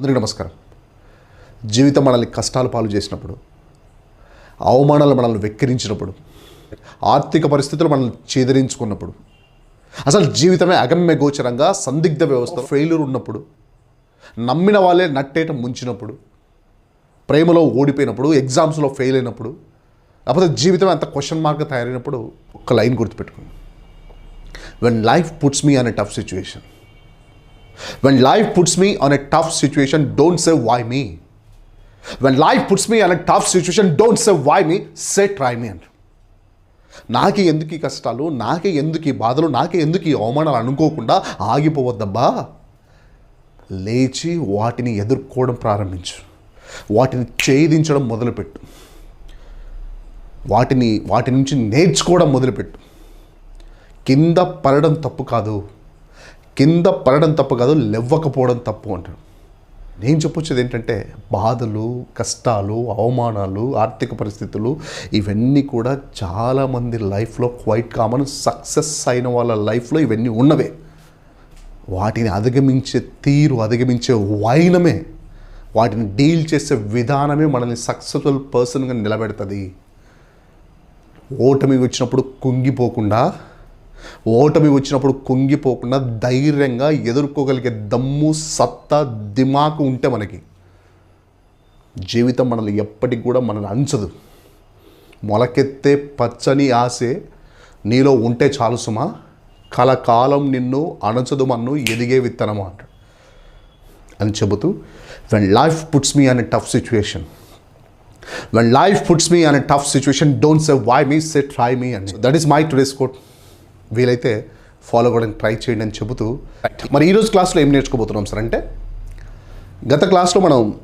అందరికీ నమస్కారం. జీవితం మనల్ని కష్టాలు పాలు చేసినప్పుడు అవమానాలు మనల్ని వెక్కిరించినప్పుడు ఆర్థిక పరిస్థితులు మనల్ని చేదరించుకున్నప్పుడు అసలు జీవితమే అగమ్య గోచరంగా సందిగ్ధ వ్యవస్థ ఫెయిల్యూర్ ఉన్నప్పుడు నమ్మిన వాళ్ళే నట్టేట ముంచినప్పుడు ప్రేమలో ఓడిపోయినప్పుడు ఎగ్జామ్స్లో ఫెయిల్ అయినప్పుడు లేకపోతే జీవితం అంత క్వశ్చన్ మార్క్ తయారైనప్పుడు ఒక లైన్ గుర్తుపెట్టుకోండి. వెన్ లైఫ్ పుట్స్ మీ అనే tough situation When life puts me on a tough situation, don't say why me. When life puts me on a tough situation, don't say why me, say try me. అంట నాకే ఎందుకు ఈ కష్టాలు? నాకే ఎందుకు ఈ బాధలు? నాకే ఎందుకు ఈ అవమానాలు అనుకోకుండా ఆగిపోవద్దబ్బా. లేచి వాటిని ఎదుర్కోవడం ప్రారంభించు. వాటిని ఛేదించడం మొదలుపెట్టు. వాటిని వాటి నుంచి నేర్చుకోవడం మొదలుపెట్టు. కింద పడడం తప్పు కాదు. కింద పడడం తప్పు కాదు లెవ్వకపోవడం తప్పు అంటాడు. నేను చెప్పొచ్చేది ఏంటంటే బాధలు కష్టాలు అవమానాలు ఆర్థిక పరిస్థితులు ఇవన్నీ కూడా చాలామంది లైఫ్లో క్వైట్ కామన్ సక్సెస్ అయిన వాళ్ళ లైఫ్లో ఇవన్నీ ఉన్నవే. వాటిని అధిగమించే తీరు అధిగమించే వైనమే వాటిని డీల్ చేసే విధానమే మనల్ని సక్సెస్ఫుల్ పర్సన్గా నిలబెడుతుంది. ఓటమి వచ్చినప్పుడు కుంగిపోకుండా ఓటమి వచ్చినప్పుడు కుంగిపోకుండా ధైర్యంగా ఎదుర్కోగలిగే దమ్ము సత్తా దిమాకు ఉంటే మనకి జీవితం మనల్ని ఎప్పటికి కూడా మనల్ని అంచదు. మొలకెత్తే పచ్చని ఆశే నీలో ఉంటే చాలు సుమా కలకాలం నిన్ను అణచదు మన్ను ఎదిగే విత్తనము అంటాడు. అని చెబుతూ when life puts me in a tough situation when life puts me in a tough situation don't say why me say try me అని. That is my today's quote వీలైతే ఫాలో అవ్వడానికి ట్రై చేయండి అని చెబుతూ మరి ఈరోజు క్లాస్లో ఏం నేర్చుకోబోతున్నాం సార్ అంటే గత క్లాస్లో మనం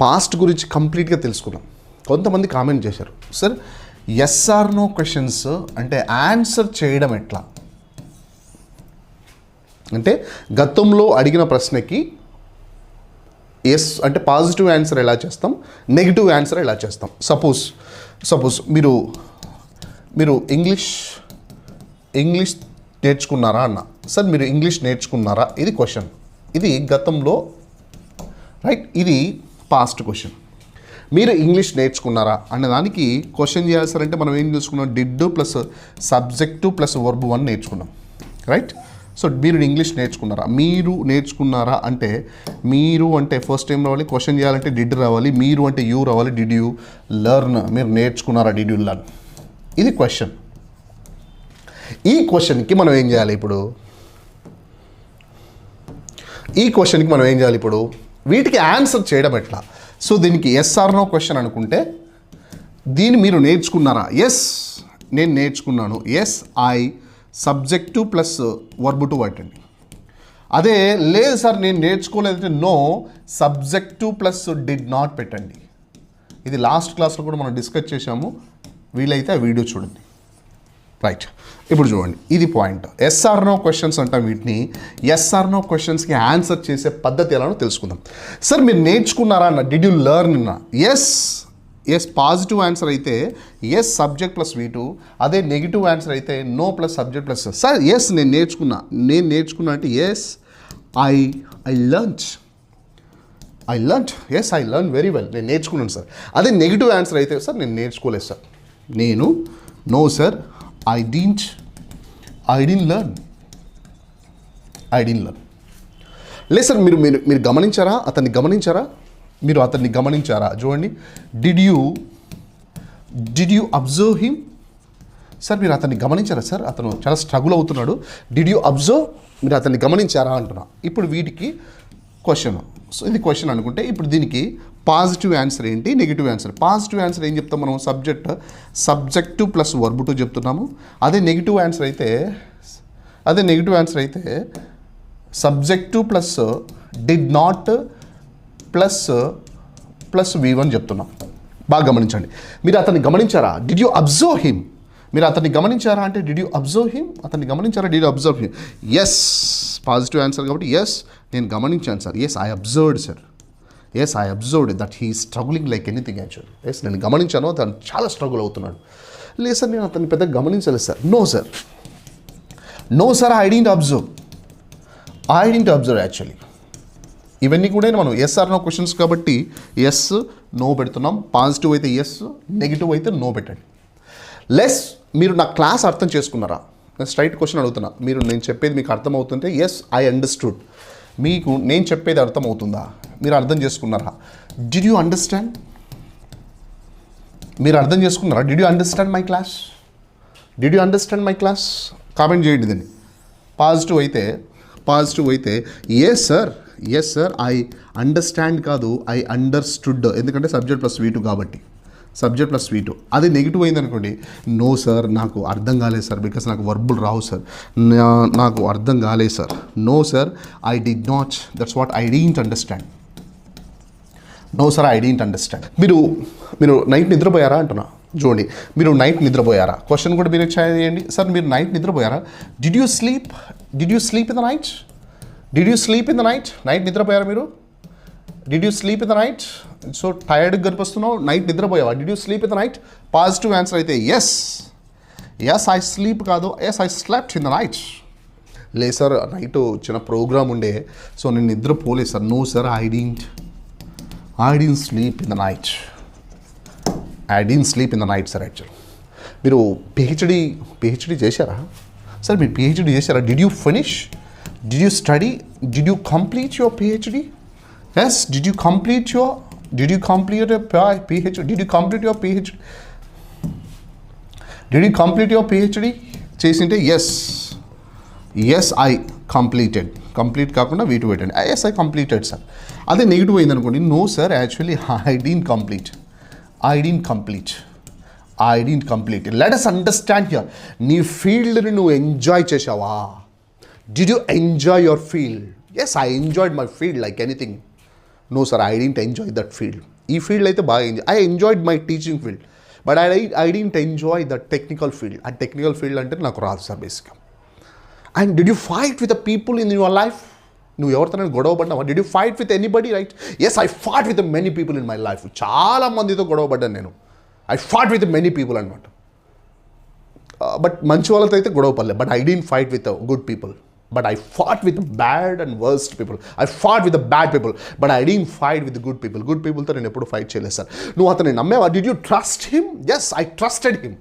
పాస్ట్ గురించి కంప్లీట్గా తెలుసుకున్నాం. కొంతమంది కామెంట్ చేశారు. Sir yes or no questions అంటే ఆన్సర్ చేయడం ఎట్లా? అంటే గతంలో అడిగిన ప్రశ్నకి ఎస్ అంటే పాజిటివ్ ఆన్సర్ ఎలా చేస్తాం? నెగిటివ్ ఆన్సర్ ఎలా చేస్తాం? సపోజ్ సపోజ్ మీరు మీరు ఇంగ్లీష్ ఇంగ్లీష్ నేర్చుకున్నారా అన్న? సార్ మీరు ఇంగ్లీష్ నేర్చుకున్నారా? ఇది క్వశ్చన్ ఇది గతంలో రైట్ ఇది పాస్ట్ క్వశ్చన్ మీరు ఇంగ్లీష్ నేర్చుకున్నారా? అనే దానికి క్వశ్చన్ చేయాలి సార్ అంటే మనం ఏం చేసుకున్నాం? Did plus subject plus verb one నేర్చుకున్నాం. రైట్ సో మీరు ఇంగ్లీష్ నేర్చుకున్నారా? మీరు నేర్చుకున్నారా అంటే మీరు అంటే ఫస్ట్ టైం రావాలి? క్వశ్చన్ చేయాలంటే డిడ్ రావాలి. మీరు అంటే యూ రావాలి. డిడ్ యూ లెర్న్ మీరు నేర్చుకున్నారా? డిడ్ యూ లర్న్ ఇది క్వశ్చన్ ఈ క్వశ్చన్కి మనం ఏం చేయాలి ఇప్పుడు? ఈ క్వశ్చన్కి మనం ఏం చేయాలి ఇప్పుడు? వీటికి ఆన్సర్ చేయడం ఎట్లా? సో దీనికి ఎస్ఆర్నో క్వశ్చన్ అనుకుంటే దీన్ని మీరు నేర్చుకున్నారా? ఎస్ నేను నేర్చుకున్నాను. Yes I subject plus verb two పెట్టండి అదే లేదు సార్ నేను నేర్చుకోలేదంటే no subject plus did not పెట్టండి. ఇది లాస్ట్ క్లాస్లో కూడా మనం డిస్కస్ చేశాము. వీలైతే ఆ వీడియో చూడండి. రైట్ ఇప్పుడు చూడండి ఇది పాయింట్ ఎస్ఆర్ నో క్వశ్చన్స్ అంటాం వీటిని. ఎస్ఆర్ నో క్వశ్చన్స్కి ఆన్సర్ చేసే పద్ధతి ఎలానో తెలుసుకుందాం. సార్ మీరు నేర్చుకున్నారా అన్న? డిడ్ యూ లెర్న్ అన్న? ఎస్ ఎస్ పాజిటివ్ ఆన్సర్ అయితే yes subject plus V two అదే నెగిటివ్ ఆన్సర్ అయితే no plus subject plus sir yes నేను నేర్చుకున్నా. నేను నేర్చుకున్నా అంటే yes I I learn I learn yes I learn very well నేను నేర్చుకున్నాను సార్ అదే నెగిటివ్ ఆన్సర్ అయితే సార్ నేను నేర్చుకోలేదు సార్ నేను no sir I didn't I didn't learn I didn't learn లేదు సార్ మీరు మీరు మీరు గమనించారా? అతన్ని గమనించారా? మీరు అతన్ని గమనించారా? చూడండి. Did you did you observe him sir మీరు అతన్ని గమనించారా? సార్ అతను చాలా స్ట్రగుల్ అవుతున్నాడు. డిడ్ యూ అబ్జర్వ్ మీరు అతన్ని గమనించారా? అంటున్నా. ఇప్పుడు వీటికి క్వశ్చన్ సో ఇది క్వశ్చన్ అనుకుంటే ఇప్పుడు దీనికి పాజిటివ్ ఆన్సర్ ఏంటి? Negative answer. పాజిటివ్ ఆన్సర్ ఏం చెప్తాం మనం? Subject subject plus verb two చెప్తున్నాము. అదే నెగిటివ్ ఆన్సర్ అయితే అదే నెగిటివ్ ఆన్సర్ అయితే subject plus did not plus plus V one చెప్తున్నాం. బాగా గమనించండి. మీరు అతన్ని గమనించారా? డిడ్ యూ అబ్జర్వ్ హిమ్ మీరు అతన్ని గమనించారా అంటే డిడ్ యూ అబ్జర్వ్ హిమ్ అతన్ని గమనించారా? Did you observe him yes positive answer కాబట్టి ఎస్ నేను గమనించాను sir yes I observed sir yes I observed that he struggling like anything actual yes నేను గమనించాను అతను చాలా స్ట్రగుల్ అవుతున్నాడు. లేదు సార్ నేను అతన్ని పెద్దగా గమనించలేదు sir. No sir no sir I didn't observe I didn't observe actually ఇవన్నీ కూడా మనం ఎస్ఆర్ నో క్వశ్చన్స్ కాబట్టి ఎస్ నో పెడుతున్నాం. పాజిటివ్ అయితే ఎస్ నెగిటివ్ అయితే నో పెట్టండి. లెస్ మీరు నా క్లాస్ అర్థం చేసుకున్నారా? నేను స్ట్రైట్ క్వశ్చన్ అడుగుతున్నా. మీరు నేను చెప్పేది మీకు అర్థమవుతుంటే ఎస్ ఐ అండర్స్టూడ్ మీకు నేను చెప్పేది అర్థమవుతుందా? మీరు అర్థం చేసుకున్నారా? డిడ్ యూ అండర్స్టాండ్ మీరు అర్థం చేసుకున్నారా? Did you understand my class did you understand my class comment చేయండి దీన్ని. పాజిటివ్ అయితే పాజిటివ్ అయితే yes sir yes sir I understand కాదు ఐ అండర్స్టుడ్ ఎందుకంటే సబ్జెక్ట్ ప్లస్ వీ టూ కాబట్టి. సబ్జెక్ట్ ప్లస్ వీ టూ అది నెగిటివ్ అయిందనుకోండి నో సార్ నాకు అర్థం కాలేదు సార్ బికాస్ నాకు వర్బుల్ రావు సార్. నాకు అర్థం కాలేదు sir. No sir I did not that's what I didn't understand no sir I didn't understand మీరు మీరు నైట్ నిద్రపోయారా అంటున్నా. చూడండి మీరు నైట్ నిద్రపోయారా? క్వశ్చన్ కూడా మీరు చేయండి. సార్ మీరు night నిద్రపోయారా? Did you sleep did you sleep in the night did you sleep in the night night నిద్రపోయారా మీరు? Did you sleep in the night so టైర్డ్గా కనిపిస్తున్నావు night నిద్రపోయావా? Did you sleep in the night positive answer అయితే yes yes I sleep కాదు. Yes I slept in the night లేదు sir night చిన్న programme ఉండే. So నేను నిద్ర పోలేదు sir. No sir I didn't I didn't sleep in the night I didn't sleep in the night sir actual మీరు PhD PhD చేశారా? Sir మీరు PhD చేశారా? Did you finish did you study did you complete your PhD yes did you complete your did you complete your PhD did you complete your PhD did you complete your PhD చేసింటే yes yes I completed complete కాకుండా వీటి పెట్టండి. Yes I completed sir అదే negative అయింది అనుకోండి no sir actually I didn't complete I didn't complete I didn't complete let us understand your నీ ఫీల్డ్ని నువ్వు ఎంజాయ్ చేసావా did you enjoy your field yes I enjoyed my field like anything no sir I didn't enjoy that field ఈ field అయితే బాగా enjoy I enjoyed my teaching field but I I didn't enjoy the technical field ఆ technical field అంటే నాకు రాదు sir బేసిక్గా and did you fight with the people in your life నువ్వు ఎవరితో గొడవ పడ్డావా? Did you fight with anybody right yes I fought with many people in my life చాలా మందితో గొడవ పడ్డాను నేను. I fought with many people అనమాట బట్ మంచి వాళ్ళతో అయితే గొడవ పడలేదు but I didn't fight with good people but I fought with bad and worst people I fought with bad people but I didn't fight with good people good పీపుల్తో నేను ఎప్పుడు fight చేయలేదు sir నువ్వు అతన్ని నమ్మేవా? Did you trust him yes I trusted him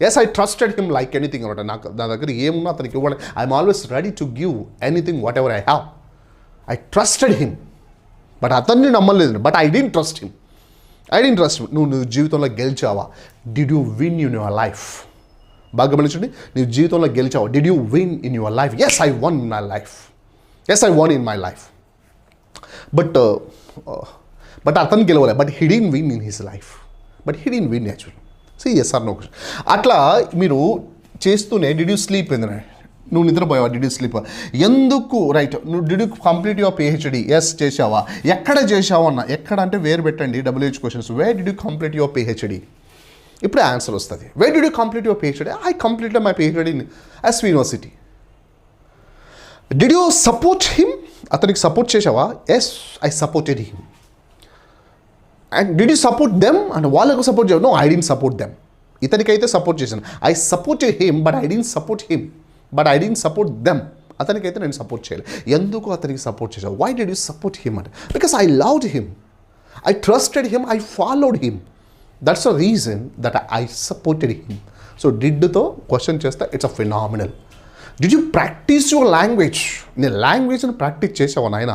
yes I trusted him like anything అనమాట. నాకు నా దగ్గర ఏమున్నా అతనికి ఇవ్వాలి I'm always ready to give anything whatever I have I trusted him but అతన్ని నమ్మలేదు but I didn't trust him I didn't trust నువ్వు నువ్వు జీవితంలో గెలిచావా? Did you win in your life బాగా గమనించండి. నీ జీవితంలో గెలిచావా. Did you win in your life yes I won in my life yes I won in my life but but అతను గెలవలే. But he didn't win in his life but he didn't win actual C yes are no అట్లా మీరు చేస్తూనే did you sleep ఏంది నువ్వు నిద్రపోయావా? Did you sleep ఎందుకు right నువ్వు did you complete your PhD yes చేసావా ఎక్కడ చేసావా అన్న? ఎక్కడ అంటే వేరు పెట్టండి. WH questions where did you complete your PhD ఇప్పుడే ఆన్సర్ వస్తుంది. Where did you complete your PhD I complete my PhD in S university did you support him అతనికి సపోర్ట్ చేసావా yes I supported him and did you support them and వాళ్ళకు support చేయవు no I didn't support them ఇతనికైతే support చేశాను. I support him but I didn't support him but I didn't support them అతనికైతే నేను support చేయాలి ఎందుకు అతనికి support చేశావు? Why did you support him అంటే because I loved him I trusted him I followed him that's a reason that I supported him so డిడ్తో question చేస్తే it's a phenomenal did you practise your language నేను లాంగ్వేజ్ని practice చేసావు నాయన?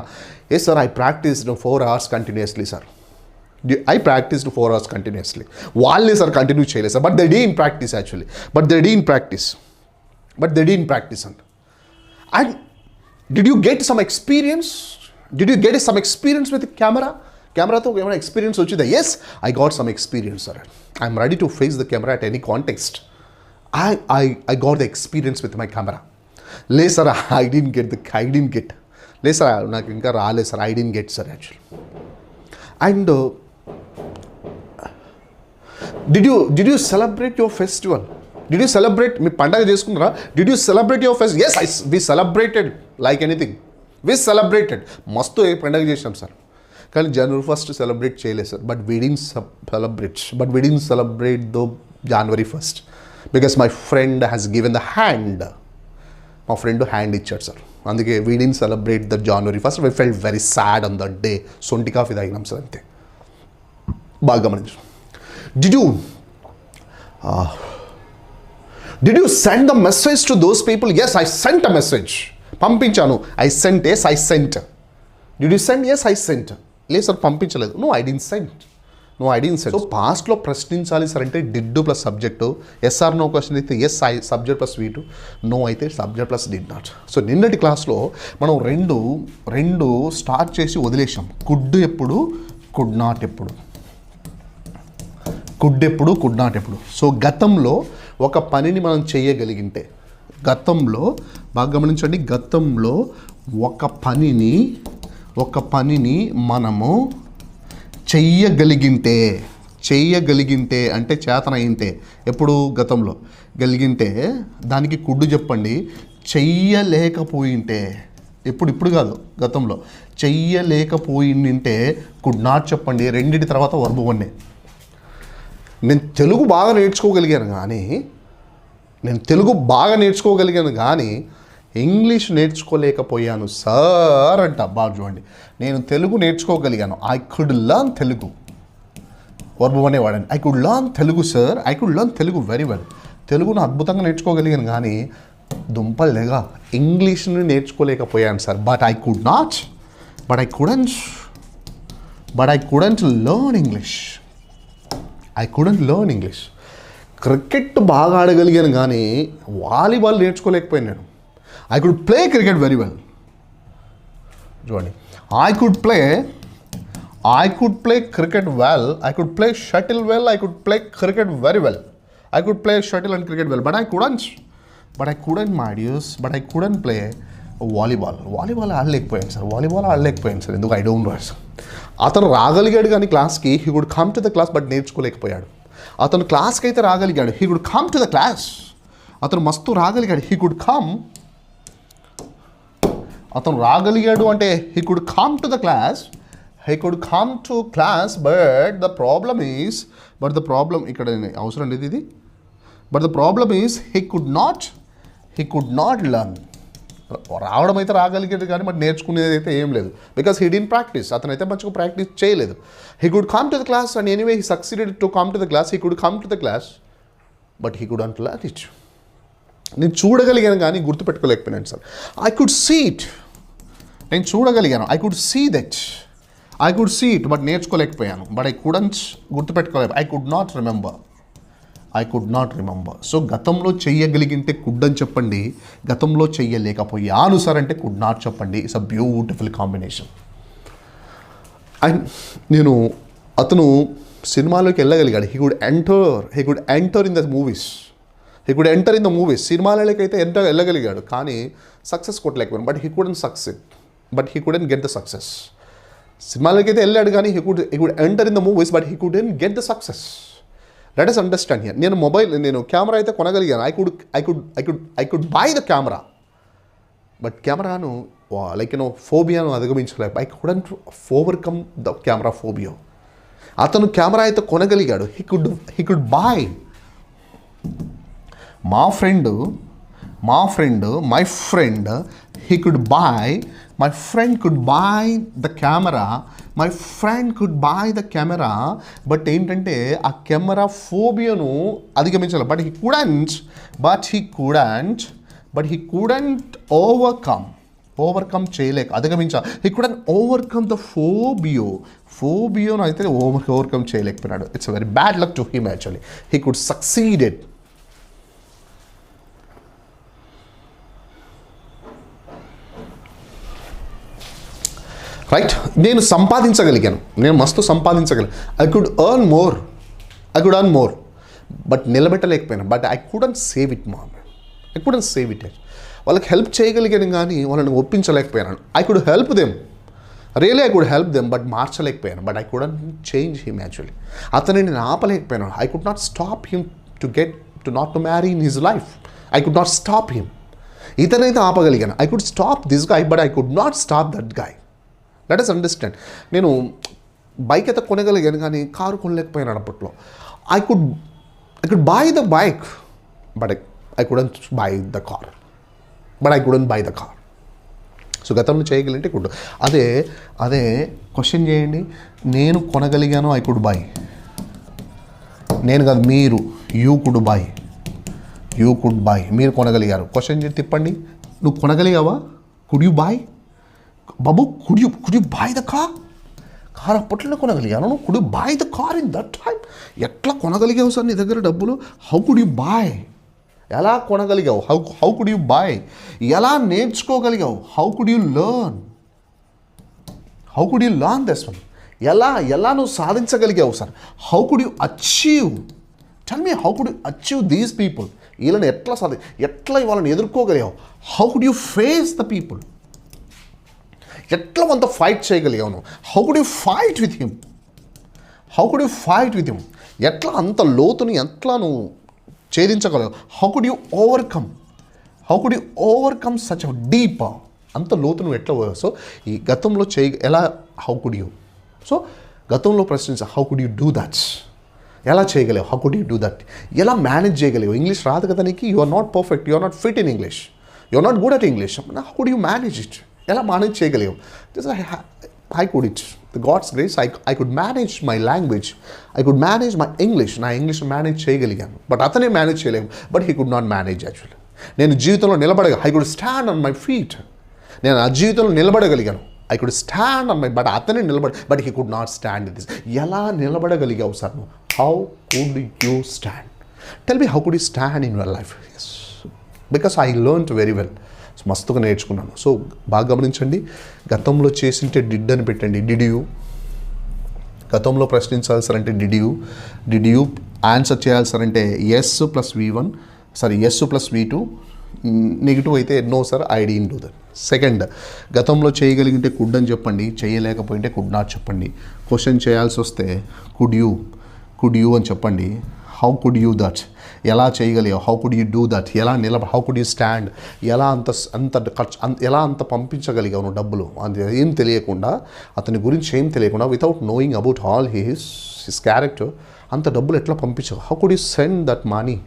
ఏ sir I practise four hours continuously sir I practise four hours continuously వాళ్ళే sir continue చేయలేదు sir but they did in practice actually but they did in practice but they did in practice and and did you get some experience did you get some experience with camera కెమెరాతో ఏమైనా experience వచ్చిందా? Yes I got some experience sir I'm ready to face the camera at any context I I I got the experience with my camera లేదు sir I didn't get the I didn't get లేదు sir నాకు ఇంకా రాలేదు sir I didn't get sir actually and did you did you celebrate your festival did you celebrate మీ పండగ చేసుకున్నారా? Did you celebrate your fest yes I we celebrated like anything we celebrated మస్తు ఏ పండగ చేసాం sir కానీ జనవరి first celebrate చేయలేదు sir but we didn't celebrate but we didn't celebrate though January first because my friend has given the hand మా friend hand ఇచ్చాడు sir అందుకే we didn't celebrate the January first why felt very sad on the day సొంటి coffee తాగినాం sir అంతే. బాగా గమనించు. Did you did you send the message to those people yes I sent a message పంపించాను. I sent yes I sent did you send yes I sent లేదు sir పంపించలేదు no I didn't sent no I didn't sent so పాస్ట్లో ప్రశ్నించాలి sir అంటే did plus subject yes or no question అయితే yes I subject plus V two no అయితే subject plus did not so నిన్నటి క్లాస్లో మనం రెండు రెండు స్టార్ట్ చేసి వదిలేసాం కుడ్ ఎప్పుడు కుడ్ నాట్ ఎప్పుడు. కుడ్ ఎప్పుడు కుడ్ నాట్ ఎప్పుడు. సో గతంలో ఒక పనిని మనం చేయగలిగింటే గతంలో బాగా గమనించండి గతంలో ఒక పనిని ఒక పనిని మనము చెయ్యగలిగింటే చెయ్యగలిగింటే అంటే చేతనయింటే ఎప్పుడు గతంలో? గలిగింటే దానికి కుడ్డు చెప్పండి. చెయ్యలేకపోయింటే ఎప్పుడు ఇప్పుడు కాదు గతంలో. చెయ్యలేకపోయింటే కుడ్ నాట్ చెప్పండి. రెండింటి తర్వాత వర్బు వన్నే నేను తెలుగు బాగా నేర్చుకోగలిగాను కానీ నేను తెలుగు బాగా నేర్చుకోగలిగాను కానీ ఇంగ్లీష్ నేర్చుకోలేకపోయాను సార్ అంట బాగా చూడండి. నేను Telugu నేర్చుకోగలిగాను. I could learn Telugu. Verb అనే వాడండి I could learn Telugu sir I could learn Telugu very well తెలుగును అద్భుతంగా నేర్చుకోగలిగాను కానీ దుంపలేగా ఇంగ్లీష్ని నేర్చుకోలేకపోయాను sir but I could not but I couldn't but I couldn't learn English I couldn't learn English cricket బాగా ఆడగలిగాను కానీ వాలీబాల్ నేర్చుకోలేకపోయాను నేను I could play cricket very well చూడండి. I could play I could play cricket well I could play shuttle well I could play cricket very well I could play shuttle and cricket well but I couldn't but I couldn't my dears but I couldn't play volleyball volleyball ఆడలేకపోయాను sir volleyball ఆడలేకపోయాను sir ఎందుకు? I don't know sir అతను రాగలిగాడు కానీ క్లాస్కి he could come to the class but నేర్చుకోలేకపోయాడు. అతను క్లాస్కి అయితే రాగలిగాడు. He could come to the class అతను మస్తు రాగలిగాడు. హీ గుడ్ కమ్ అతను రాగలిగాడు అంటే he could come to the class he could come to class but the problem is but the problem ఇక్కడ అవసరం లేదు ఇది. But the problem is he could not he could not learn రావడం అయితే రాగలిగేది కానీ బట్ నేర్చుకునేది అయితే ఏం లేదు. బికాస్ హీ డిన్ ప్రాక్టీస్ అతను అయితే మంచిగా ప్రాక్టీస్ చేయలేదు. He could come to the class and anyway he succeeded to come to the class he could come to the class but he couldn't learn it నేను చూడగలిగాను కానీ గుర్తుపెట్టుకోలేకపోయినాను sir. I could see it నేను చూడగలిగాను. I could see that I could see it but నేర్చుకోలేకపోయాను. But I couldn't గుర్తుపెట్టుకోలేదు I could not remember I could not remember so గతంలో చెయ్యగలిగింటే could అని చెప్పండి. గతంలో చెయ్యలేకపోయాను సార్ అంటే కుడ్ నాట్ చెప్పండి. It's a beautiful combination and నేను అతను సినిమాలోకి వెళ్ళగలిగాడు. He could enter he could enter in the movies he could enter in the movies సినిమాలకైతే అయితే ఎంటర్ వెళ్ళగలిగాడు. కానీ success కొట్టలేకపోయాను. But he couldn't success but he couldn't get the success సినిమాలకి అయితే వెళ్ళాడు కానీ he could he could enter in the movies but he couldn't get the success let us understand here నేను mobile నేను camera అయితే కొనగలిగాను. I could I could I could I could buy the camera but కెమెరాను like you know ఫోబియాను అధిగమించలేక I couldn't overcome the camera phobia అతను camera అయితే కొనగలిగాడు. He could he could buy మా friend మా friend my friend he could buy my friend could buy the camera my friend could buy the camera but ఏంటంటే ఆ camera ఫోబియాను అధిగమించాలి. But he couldn't but he couldn't but he couldn't overcome overcome చేయలేక అధిగమించాలి. He couldn't overcome the phobia ఫోబియోను అయితే over overcome చేయలేకపోయినాడు it's very bad luck to him actually he could succeeded right నేను సంపాదించగలిగాను. నేను మస్తు సంపాదించగలి I could earn more I could earn more but నిలబెట్టలేకపోయాను. But I couldn't save it మా I couldn't save it వాళ్ళకి help చేయగలిగాను కానీ వాళ్ళని ఒప్పించలేకపోయాను. I could help them really I could help them but మార్చలేకపోయాను. But I couldn't change him actually అతని నేను ఆపలేకపోయాను. I could not stop him to get to not to marry in his life I could not stop him ఇతనైతే ఆపగలిగాను. I could stop this guy but I could not stop that guy let us understand నేను bike అయితే కొనగలిగాను కానీ car కొనలేకపోయాను అప్పట్లో. I could I could buy the bike but I couldn't buy the car but I couldn't buy the car so గతంలో చేయగలిగితే could అదే అదే క్వశ్చన్ చేయండి. నేను కొనగలిగాను ఐ కుడ్ బై నేను కాదు మీరు you could buy you could buy మీరు కొనగలిగారు. క్వశ్చన్ చేసి తిప్పండి. నువ్వు కొనగలిగావా? కుడ్ యూ బాయ్ బాబు could you, could you buy the car? Car అప్పట్లో కొనగలిగాను. నువ్వు buy the car in that time ఎట్లా కొనగలిగావు సార్ నీ దగ్గర డబ్బులు? హౌ కుడ్ యూ బాయ్ ఎలా కొనగలిగావు? How how could you buy ఎలా నేర్చుకోగలిగావు? How could you learn how could you learn this one ఎలా ఎలా నువ్వు సాధించగలిగావు sir? How could you achieve tell me how could you achieve these people వీళ్ళని ఎట్లా సాధి ఎట్లా వాళ్ళని ఎదుర్కోగలిగావు? How could you face the people ఎట్లా మనతో ఫైట్ చేయగలిగావు నువ్వు? How could you fight with him how could you fight with him ఎట్లా అంత లోతుని ఎట్లా నువ్వు ఛేదించగలవు how could you overcome how could you overcome such deep అంత లోతు నువ్వు ఎట్లా పోయావు? సో ఈ గతంలో చేయ ఎలా హౌ కుడ్ యూ సో గతంలో ప్రశ్నించ how could you do that ఎలా చేయగలేవు how could you do that ఎలా మేనేజ్ చేయగలేవు ఇంగ్లీష్ రాదు కదా నీకు? You are not perfect you are not fit in English you are not good at English how could you manage it ఎలా manage చేయగలేవు I could it the God's grace I I could manage my language I could manage my English నా English manage చేయగలిగాను. But అతనే manage చేయలేము. But he could not manage actually నేను జీవితంలో నిలబడగా I could stand on my feet నేను ఆ జీవితంలో నిలబడగలిగాను. I could stand on my but అతనే నిలబడ but he could not stand this ఎలా నిలబడగలిగావు సార్ నువ్వు? How could you stand tell me how could you stand in your life yes because I learn very well మస్తుగా నేర్చుకున్నాను. So బాగా గమనించండి. గతంలో చేసింటే డిడ్ అని పెట్టండి. డిడ్ యూ గతంలో ప్రశ్నించాల్సారంటే did you did you answer చేయాల్సారంటే S plus V one sorry S plus V two negative అయితే no sir I didn't do that second గతంలో చేయగలిగితే కుడ్ అని చెప్పండి. చేయలేకపోయింటే కుడ్ నాట్ చెప్పండి. క్వశ్చన్ చేయాల్సి వస్తే కుడ్ యూ కుడ్ యూ అని చెప్పండి. హౌ కుడ్ యూ దట్ ఎలా చేయగలిగావు? How could you do that ఎలా నిలబ హౌ కుడ్ యూ స్టాండ్ ఎలా అంత అంత ఖర్చు అంత ఎలా అంత పంపించగలిగావు నువ్వు డబ్బులు? అది ఏం తెలియకుండా అతని గురించి ఏం తెలియకుండా without knowing about all his his character అంత డబ్బులు ఎట్లా పంపించావు? How could you send that money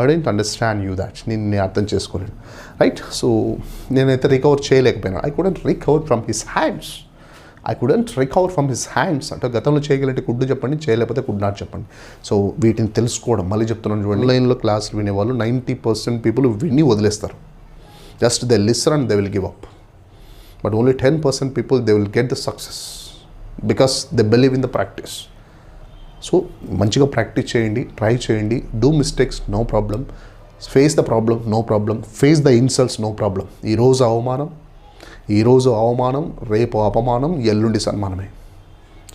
I didn't understand you that నేను నేను అర్థం చేసుకోలేను రైట్ సో నేనైతే రికవర్ చేయలేకపోయినా. I couldn't recover from his hands I couldn't recover from his hands అంటే గతంలో చేయగలిగితే కుడ్డు చెప్పండి చేయలేకపోతే కుడ్ నాట్ చెప్పండి. సో వీటిని తెలుసుకోవడం మళ్ళీ చెప్తున్నాను చూడండి. ఆన్లైన్లో క్లాసులు వినేవాళ్ళు నైంటీ పర్సెంట్ పీపుల్ విని వదిలేస్తారు. Just they listen and they will give up but only ten percent people they will get the success because they believe in the practice so మంచిగా ప్రాక్టీస్ చేయండి ట్రై చేయండి. Do mistakes no problem face the problem no problem face the insults no problem ఈరోజు అవమానం ఈరోజు అవమానం రేపు అపమానం ఎల్లుండి సన్మానమే.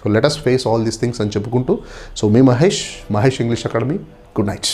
So let us face all these things అని చెప్పుకుంటూ సో మీ Mahesh Mahesh English academy good night